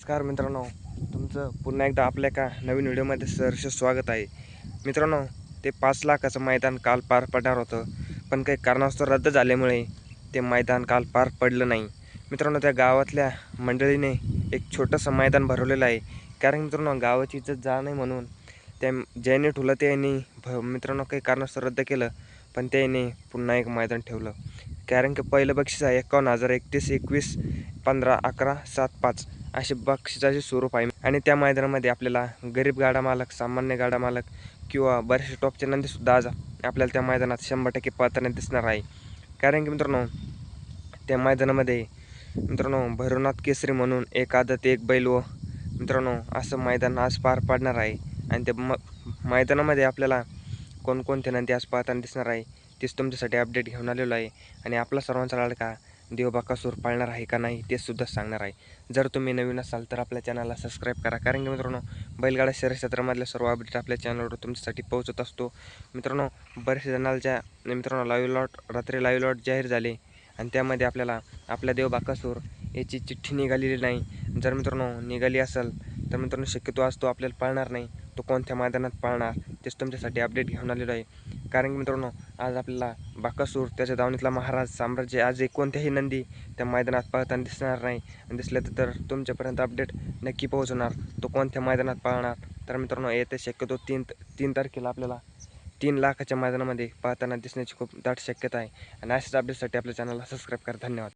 नमस्कार मित्रांनो तुमचं पुन्हा एकदा आपल्या एका नवीन व्हिडिओमध्ये सहर्ष स्वागत आहे. मित्रांनो ते पाच लाखाचं मैदान काल पार पडणार होतं पण काही कारणास्तव रद्द झाल्यामुळे ते मैदान काल पार पडलं नाही. मित्रांनो त्या गावातल्या मंडळीने एक छोटंसं मैदान भरवलेलं आहे. कारण मित्रांनो गावाची इज्जत जा नाही म्हणून त्या ज्याने ठुलं त्यांनी भ मित्रांनो काही कारणास्तव रद्द केलं पण त्याने पुन्हा एक मैदान ठेवलं. कारण की पहिलं बक्षीस आहे एकावन्न हजार एकतीस एकवीस पंधरा अकरा सात पाच. असे बक्षिसाचे स्वरूप आहे. आणि त्या मैदानामध्ये आपल्याला गरीब गाडा मालक सामान्य गाडा मालक किंवा बरेचसे टॉपचे नंदीसुद्धा आज आपल्याला त्या मैदानात शंभर टक्के पाहताना दिसणार आहे. कारण की मित्रांनो त्या मैदानामध्ये मित्रांनो भैरवनाथ केसरी म्हणून एक आदत एक बैल व मित्रांनो असं मैदान आज पार पाडणार आहे. आणि त्या म मैदानामध्ये आपल्याला कोणकोणते नंदी आज पाहताना दिसणार आहे तेच तुमच्यासाठी अपडेट घेऊन आलेलो आहे. आणि आपला सर्वांचा लाडका देवबाकासूर पाळणार आहे का नाही ते सुद्धा सांगणार आहे. जर तुम्ही नवीन असाल तर आपल्या चॅनलला सबस्क्राईब करा. कारण की मित्रांनो बैलगाडा शहर क्षेत्रामधल्या सर्व अपडेट आपल्या चॅनलवर तुमच्यासाठी पोहोचत असतो. मित्रांनो बरेचसे जणांच्या मित्रांनो लाईव्ह लॉट रात्री लाईव्ह लॉट जाहीर झाले. आणि त्यामध्ये आपल्याला आपल्या देवबाकासूर याची चिठ्ठी निघालेली नाही. जर मित्रांनो निघाली असेल तर मित्रांनो शक्यतो आज तो आपल्याला पाळणार नाही. तो कोणत्या मैदानात पाळणार तेच तुमच्यासाठी अपडेट घेऊन आलेलो आहे. कारण की मित्रांनो आज आपल्याला बाकासूर त्याच्या दावणीतला महाराज साम्राज्य आज एक कोणत्याही नंदी त्या मैदानात पाळताना दिसणार नाही. आणि दिसलं तर- तुमच्यापर्यंत अपडेट नक्की पोहोचणार. तो कोणत्या मैदानात पाळणार? तर मित्रांनो येते शक्यतो तीन तीन तारखेला आपल्याला तीन लाखाच्या मैदानामध्ये पाहताना दिसण्याची खूप दाट शक्यता आहे. आणि अशाच अपडेटसाठी आपल्या चॅनलला सबस्क्राईब करा. धन्यवाद.